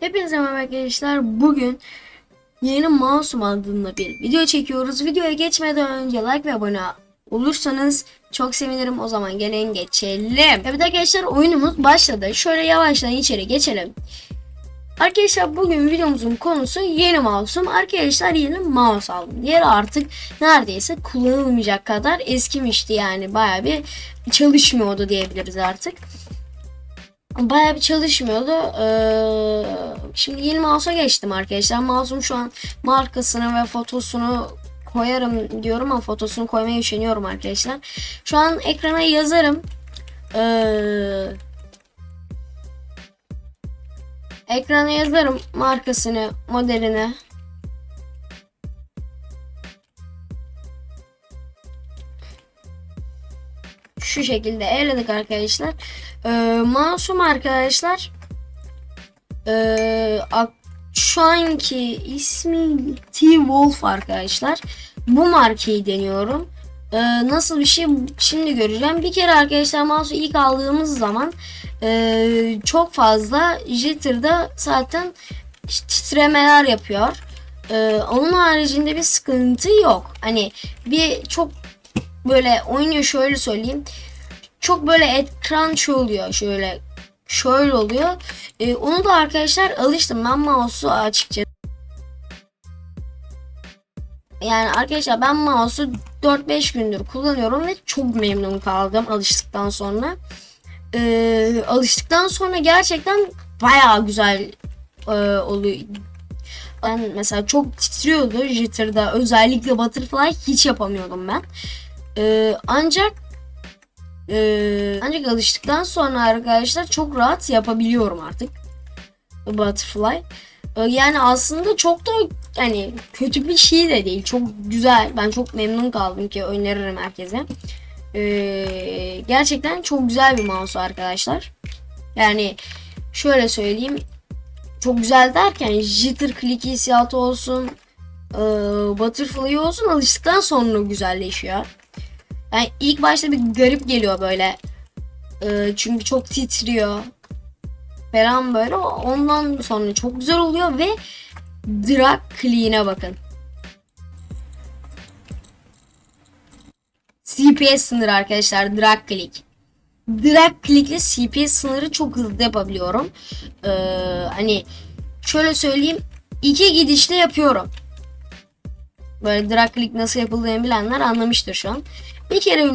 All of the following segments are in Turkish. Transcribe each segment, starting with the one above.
Hepinize merhaba arkadaşlar. Bugün yeni Masum adında bir video çekiyoruz. Videoya geçmeden önce like ve abone olursanız çok sevinirim. O zaman gelin geçelim. Evet arkadaşlar oyunumuz başladı. Şöyle yavaştan içeri geçelim. Arkadaşlar bugün videomuzun konusu yeni mouse'um. Arkadaşlar yeni mouse aldım. Diğeri artık neredeyse kullanılmayacak kadar eskimişti yani. Baya bir çalışmıyordu diyebiliriz artık. Bayağı bir çalışmıyordu. Ee, şimdi yeni mouse'a geçtim arkadaşlar. Mouse'um şu an markasını ve fotosunu koyarım diyorum ama fotosunu koymaya üşeniyorum arkadaşlar. Şu an ekrana yazarım. Ee, ekrana yazarım markasını, modelini. Şu şekilde eledik arkadaşlar. Ee, mouse'um arkadaşlar ee, şu anki ismi T-Wolf arkadaşlar. Bu markayı deniyorum. Ee, nasıl bir şey şimdi göreceğim. Bir kere arkadaşlar mouse'u ilk aldığımız zaman ee, çok fazla jitter'da zaten titremeler yapıyor. Ee, onun haricinde bir sıkıntı yok. Hani bir çok böyle oynuyor şöyle söyleyeyim çok böyle ekran şu oluyor şöyle şöyle oluyor. Ee, onu da arkadaşlar alıştım ben mouse'u açıkçası. Yani arkadaşlar ben mouse'u 4-5 gündür kullanıyorum ve çok memnun kaldım alıştıktan sonra. Ee, alıştıktan sonra gerçekten bayağı güzel e, oluyor. Ben mesela çok titriyordu jitter'da özellikle butterfly hiç yapamıyordum ben. Ee, ancak ee, ancak alıştıktan sonra arkadaşlar çok rahat yapabiliyorum artık. Butterfly. Ee, yani aslında çok da yani kötü bir şey de değil. Çok güzel. Ben çok memnun kaldım ki öneririm herkese. Ee, gerçekten çok güzel bir mouse arkadaşlar. Yani şöyle söyleyeyim. Çok güzel derken jitter click hissiyatı olsun. E, butterfly olsun alıştıktan sonra güzelleşiyor. Yani ilk başta bir garip geliyor böyle. Ee, çünkü çok titriyor. Falan böyle. Ondan sonra çok güzel oluyor ve drag clean'e bakın. CPS sınırı arkadaşlar. Drag click. Drag click ile CPS sınırı çok hızlı yapabiliyorum. Ee, hani şöyle söyleyeyim. iki gidişle yapıyorum. Böyle drag click nasıl yapıldığını bilenler anlamıştır şu an. Bir kere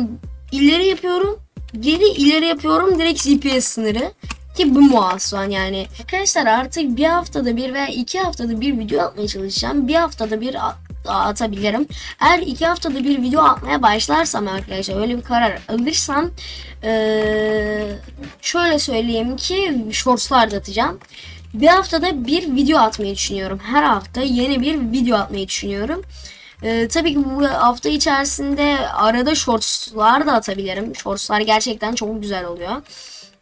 ileri yapıyorum. Geri ileri yapıyorum. Direkt GPS sınırı. Ki bu muazzam yani. Arkadaşlar artık bir haftada bir veya iki haftada bir video atmaya çalışacağım. Bir haftada bir at- atabilirim. Eğer iki haftada bir video atmaya başlarsam arkadaşlar öyle bir karar alırsam eee, şöyle söyleyeyim ki shortslar da atacağım. Bir haftada bir video atmayı düşünüyorum. Her hafta yeni bir video atmayı düşünüyorum. Ee, tabii ki bu hafta içerisinde arada shortslar da atabilirim. Shortslar gerçekten çok güzel oluyor.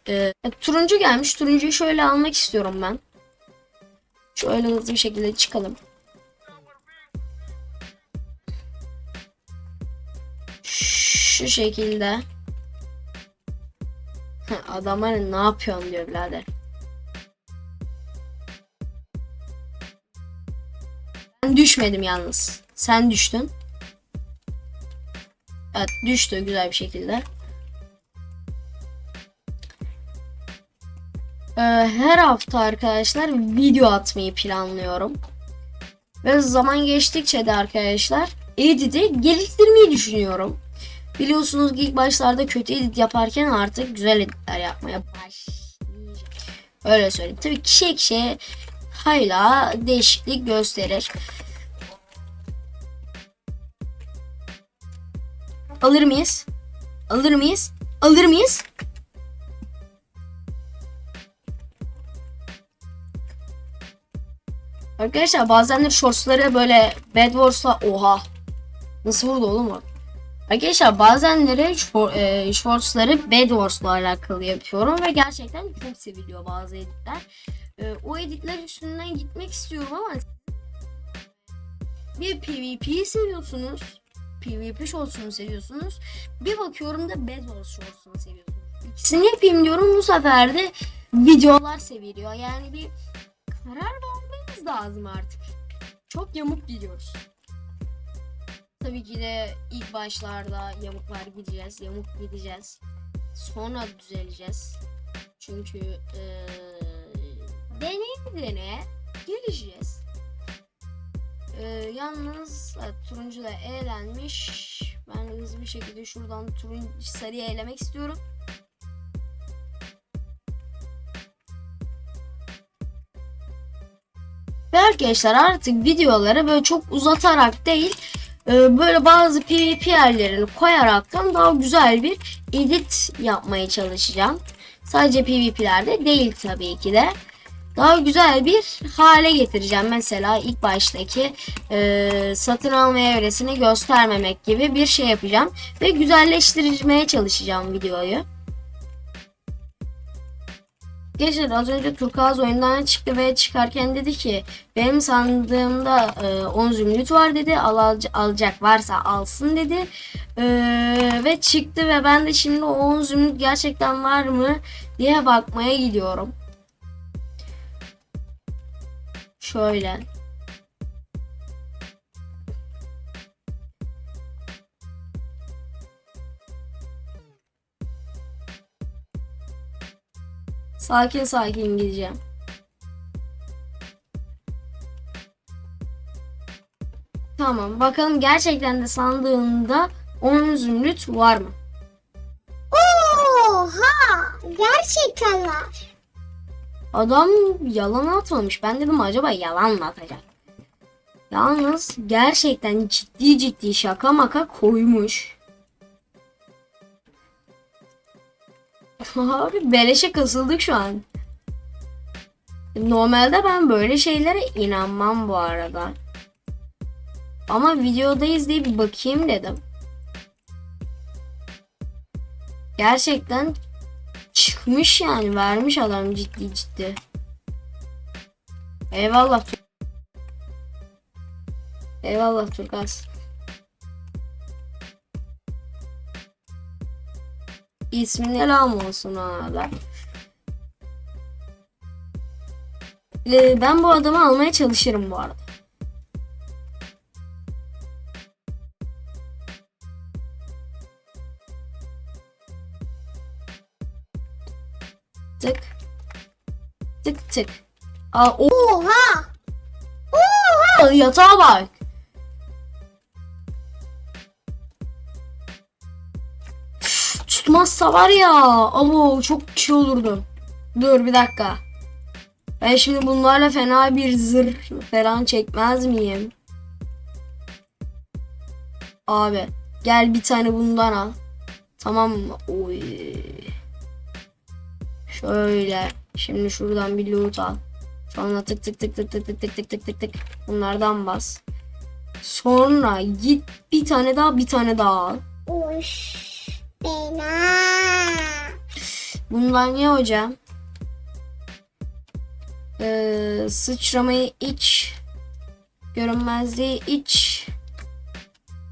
Ee, turuncu gelmiş. Turuncuyu şöyle almak istiyorum ben. Şöyle hızlı bir şekilde çıkalım. Şu şekilde. Adam hani ne yapıyorsun diyor birader. Ben düşmedim yalnız. Sen düştün. Evet düştü güzel bir şekilde. Ee, her hafta arkadaşlar video atmayı planlıyorum. Ve zaman geçtikçe de arkadaşlar edit'i geliştirmeyi düşünüyorum. Biliyorsunuz ki ilk başlarda kötü edit yaparken artık güzel editler yapmaya başlayacağım. Öyle söyleyeyim. Tabii kişiye kişiye hala değişiklik gösterir. Alır mıyız? Alır mıyız? Alır mıyız? Arkadaşlar bazen de shortsları böyle Bad Wars'la oha nasıl vurdu oğlum o? Arkadaşlar bazenleri shor- e, shortsları Bad Wars'la alakalı yapıyorum ve gerçekten çok seviliyor bazı editler. E, o editler üstünden gitmek istiyorum ama bir PvP seviyorsunuz. PvP shorts'unu seviyorsunuz. Bir bakıyorum da Bad Wars shorts'unu seviyorsunuz. İkisini yapayım diyorum bu sefer de videolar seviliyor. Yani bir karar gitmemiz lazım artık. Çok yamuk gidiyoruz. Tabii ki de ilk başlarda yamuklar gideceğiz, yamuk gideceğiz. Sonra düzeleceğiz. Çünkü eee deneye deneye gelişeceğiz. Eee, yalnız evet, turuncu da eğlenmiş. Ben hızlı bir şekilde şuradan turuncu sarıyı eğlemek istiyorum. Ve arkadaşlar artık videoları böyle çok uzatarak değil e, böyle bazı PvP yerlerini koyaraktan daha güzel bir edit yapmaya çalışacağım. Sadece PvP'lerde değil tabii ki de. Daha güzel bir hale getireceğim. Mesela ilk baştaki e, satın alma evresini göstermemek gibi bir şey yapacağım. Ve güzelleştirmeye çalışacağım videoyu. Geçen az önce Turkuaz oyundan çıktı ve çıkarken dedi ki benim sandığımda e, 10 zümrüt var dedi al, al- alacak varsa alsın dedi E, ve çıktı ve ben de şimdi o 10 zümrüt gerçekten var mı diye bakmaya gidiyorum. Şöyle. Sakin sakin gideceğim. Tamam bakalım gerçekten de sandığında 10 zümrüt var mı? Oha! Gerçekten var. Adam yalan atmamış. Ben dedim acaba yalan mı atacak? Yalnız gerçekten ciddi ciddi şaka maka koymuş. Abi beleşe kasıldık şu an. Normalde ben böyle şeylere inanmam bu arada. Ama videodayız diye bir bakayım dedim. Gerçekten çıkmış yani vermiş adam ciddi ciddi. Eyvallah. Eyvallah Turkas. İsmin selam olsun abi. Ee, Ben bu adamı almaya çalışırım bu arada. Tık tık. Aa, Oha! Aa, yatağa bak. Üf, Tutmazsa var ya. Abo çok şey olurdu. Dur bir dakika. Ben şimdi bunlarla fena bir zırh falan çekmez miyim? Abi gel bir tane bundan al. Tamam mı? Oy. Şöyle. Şimdi şuradan bir loot al. Sonra tık tık tık tık tık tık tık tık tık tık tık. Bunlardan bas. Sonra git bir tane daha bir tane daha al. Uş! Bena! Bundan ye hocam. Ee, sıçramayı iç. Görünmezliği iç.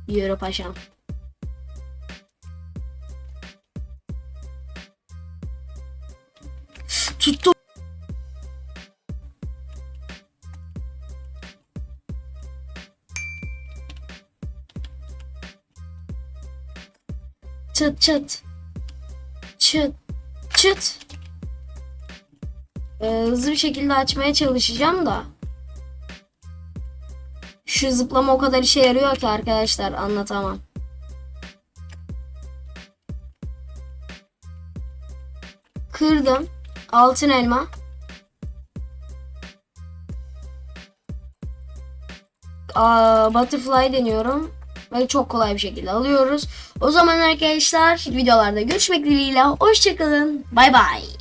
Yürü paşam. Tuttu. Çıt çıt. Çıt çıt. Ee, hızlı bir şekilde açmaya çalışacağım da. Şu zıplama o kadar işe yarıyor ki arkadaşlar anlatamam. Kırdım. Altın elma. Aa, butterfly deniyorum. Ve çok kolay bir şekilde alıyoruz. O zaman arkadaşlar videolarda görüşmek dileğiyle. Hoşçakalın. Bay bay.